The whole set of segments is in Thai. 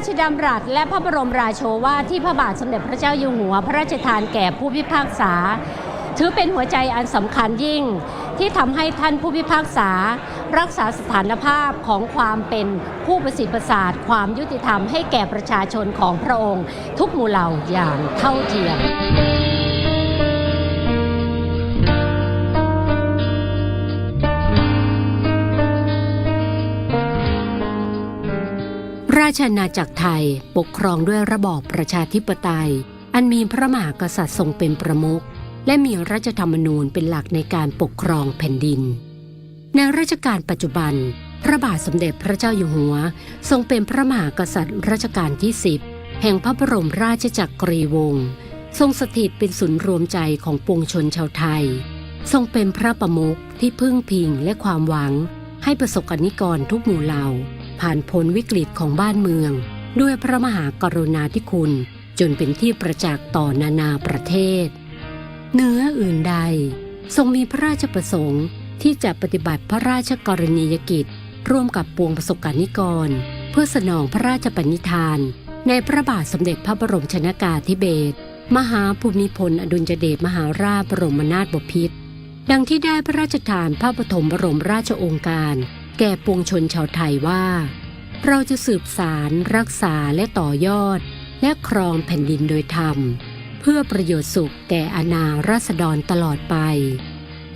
ราชดำรัสและพระบรมราโชวาทที่พระบาทสมเด็จพระเจ้าอยู่หัว พระราชทานแก่ผู้พิพากษา ถือเป็นหัวใจอันสำคัญยิ่ง ที่ทำให้ท่านผู้พิพากษา รักษาสถานภาพของความเป็นผู้ประสิทธิ์ประสาทความยุติธรรมให้แก่ประชาชนของพระองค์ ทุกหมู่เหล่าอย่างเท่าเทียม ชาณาจักรไทยปกครองด้วยระบอบประชาธิปไตย อันมีพระมหากษัตริย์ทรงเป็นประมุขและมีรัฐธรรมนูญเป็นหลักในการปกครองแผ่นดิน ในรัชกาลปัจจุบัน พระบาทสมเด็จพระเจ้าอยู่หัว ทรงเป็นพระมหากษัตริย์รัชกาลที่สิบแห่งพระบรมราชจักรีวงศ์ทรงสถิตเป็นศูนย์รวมใจของปวงชนชาวไทย ทรงเป็นพระประมุขที่พึ่งพิงและความหวัง ให้ประสบกนิกรทุกหมู่เหล่า ผ่านพ้นวิกฤตของบ้านเมือง ด้วยพระมหากรุณาธิคุณ จนเป็นที่ประจักษ์ต่อนานาประเทศ เนื้ออื่นใด ทรงมีพระราชประสงค์ที่จะปฏิบัติพระราชกรณียกิจ ร่วมกับปวงประสบกนิกร เพื่อสนองพระราชปณิธาน ในพระบาทสมเด็จพระบรมชนากาธิเบศรมหาภูมิพลอดุลยเดชมหาราชบรมนาถบพิตรดังที่ได้พระราชทานพระปฐมบรมราชโองการ แก่ปวงชนชาวไทยว่า เราจะสืบสารรักษาและต่อยอด และครองแผ่นดินโดยธรรม เพื่อประโยชน์สุขแก่อาณาราษฎรตลอดไป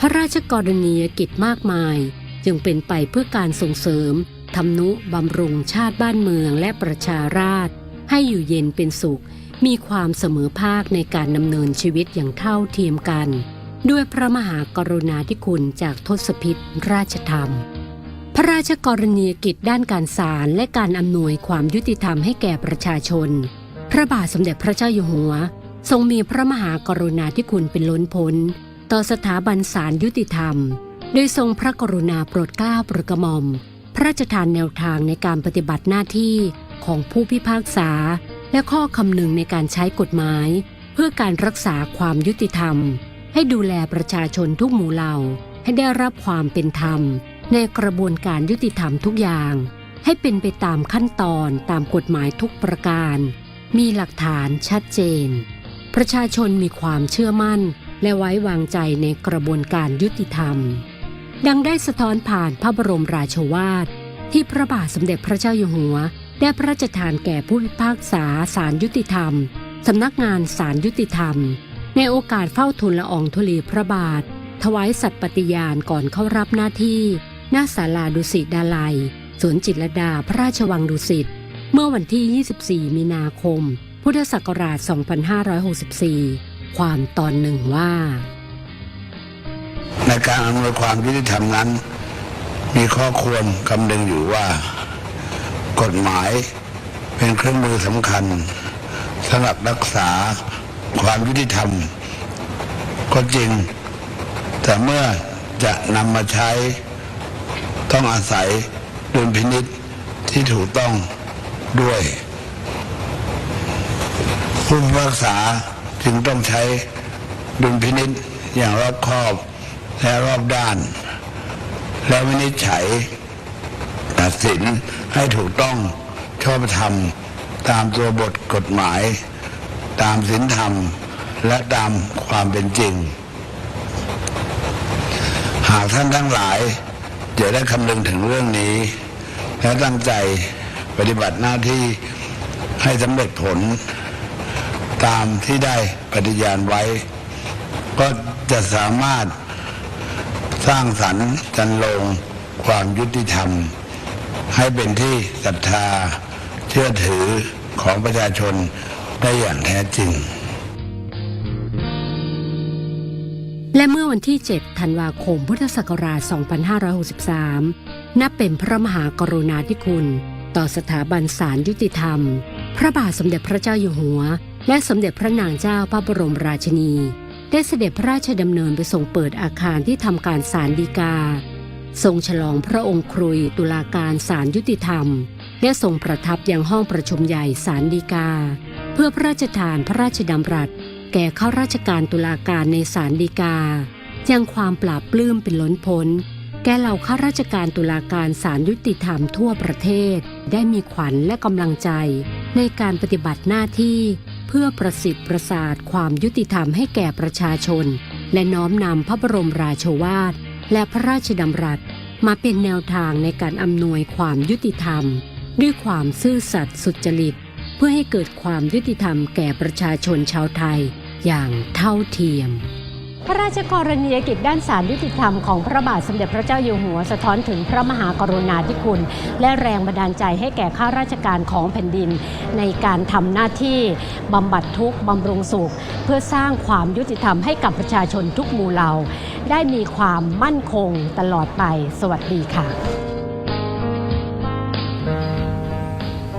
พระราชกรณียกิจมากมาย จึงเป็นไปเพื่อการส่งเสริมทำนุบำรุงชาติบ้านเมืองและประชาราษฎรให้อยู่เย็นเป็นสุข มีความเสมอภาคในการดำเนินชีวิตอย่างเท่าเทียมกัน ด้วยพระมหากรุณาธิคุณจากทศพิษราชธรรม พระราชกรณียกิจด้านการศาลและการอำนวยความยุติธรรมให้แก่ประชาชน พระบาทสมเด็จพระเจ้าอยู่หัว ทรงมีพระมหากรุณาธิคุณเป็นล้นพ้น ต่อสถาบันศาลยุติธรรม โดยทรงพระกรุณาโปรดเกล้าโปรดกระหม่อม พระราชทานแนวทางในการปฏิบัติหน้าที่ของผู้พิพากษา และข้อคำนึงในการใช้กฎหมาย เพื่อการรักษาความยุติธรรม ให้ดูแลประชาชนทุกหมู่เหล่าให้ได้รับความเป็นธรรม ในกระบวนการยุติธรรมทุกอย่าง ให้เป็นไปตามขั้นตอนตามกฎหมายทุกประการ มีหลักฐานชัดเจน ประชาชนมีความเชื่อมั่น และไว้วางใจในกระบวนการยุติธรรม ดังได้สะท้อนผ่านพระบรมราชวาท ที่พระบาทสมเด็จพระเจ้าอยู่หัว ได้พระราชทานแก่ผู้พิพากษาศาลยุติธรรมสำนักงานศาลยุติธรรม ในโอกาสเฝ้าทูลละอองธุลีพระบาท ถวายสัตย์ปฏิญาณก่อนเข้ารับหน้าที่ หน้าศาลาดุสิตดาลัย สวนจิตรดาพระราชวังดุสิต เมื่อวันที่ 24 มีนาคม พุทธศักราช 2564 ความตอนหนึ่งว่า ในการอำนวยความยุติธรรมนั้น มีข้อควรคำนึงอยู่ว่า กฎหมายเป็นเครื่องมือสำคัญสำหรับรักษาความยุติธรรม ก็จริง แต่เมื่อจะนำมาใช้ ต้องอาศัยดุลพินิษที่ถูกต้องด้วย ผู้พิพากษาจึงต้องใช้ดุลพินิษอย่างรอบคอบและรอบด้าน และวินิจฉัยตัดสินให้ถูกต้องชอบธรรม ตามตัวบทกฎหมาย ตามศีลธรรม และตามความเป็นจริง หากท่านทั้งหลาย จะได้คำนึงถึงเรื่องนี้ และตั้งใจปฏิบัติหน้าที่ให้สำเร็จผล ตามที่ได้ปฏิญาณไว้ ก็จะสามารถสร้างสรรค์จันลงความยุติธรรม ให้เป็นที่ศรัทธาเชื่อถือของประชาชนได้อย่างแท้จริง และเมื่อวันที่ 7 ธันวาคม พุทธศักราช 2563 นับเป็นพระมหากรุณาธิคุณ ต่อสถาบันศาลยุติธรรม พระบาทสมเด็จพระเจ้าอยู่หัว และสมเด็จพระนางเจ้าพระบรมราชินี ได้เสด็จพระราชดำเนินไปทรงเปิดอาคารที่ทำการศาลฎีกา ทรงฉลองพระองค์ครุยตุลาการศาลยุติธรรม และทรงประทับยังห้องประชุมใหญ่ศาลฎีกา เพื่อพระราชทานพระราชดำรัส แก่ข้าราชการตุลาการในศาลฎีกา ยังความปราบปลื้มเป็นล้นพ้น แก่เหล่าข้าราชการตุลาการศาลยุติธรรมทั่วประเทศ ได้มีขวัญและกำลังใจ ในการปฏิบัติหน้าที่ เพื่อประสิทธิ์ประสาทความยุติธรรมให้แก่ประชาชน และน้อมนำพระบรมราโชวาท และพระราชดำรัส มาเป็นแนวทางในการอำนวยความยุติธรรม ด้วยความซื่อสัตย์สุจริตเพื่อให้เกิดความยุติธรรมแก่ประชาชนชาวไทย อย่างเท่าเทียม พระราชกรณียกิจด้านสารยุติธรรมของพระบาทสมเด็จพระเจ้าอยู่หัวสะท้อนถึงพระมหากรุณาธิคุณ และแรงบันดาลใจให้แก่ข้าราชการของแผ่นดิน ในการทำหน้าที่บำบัดทุกข์บำรุงสุข เพื่อสร้างความยุติธรรมให้กับประชาชนทุกหมู่เหล่า ได้มีความมั่นคงตลอดไป สวัสดีค่ะ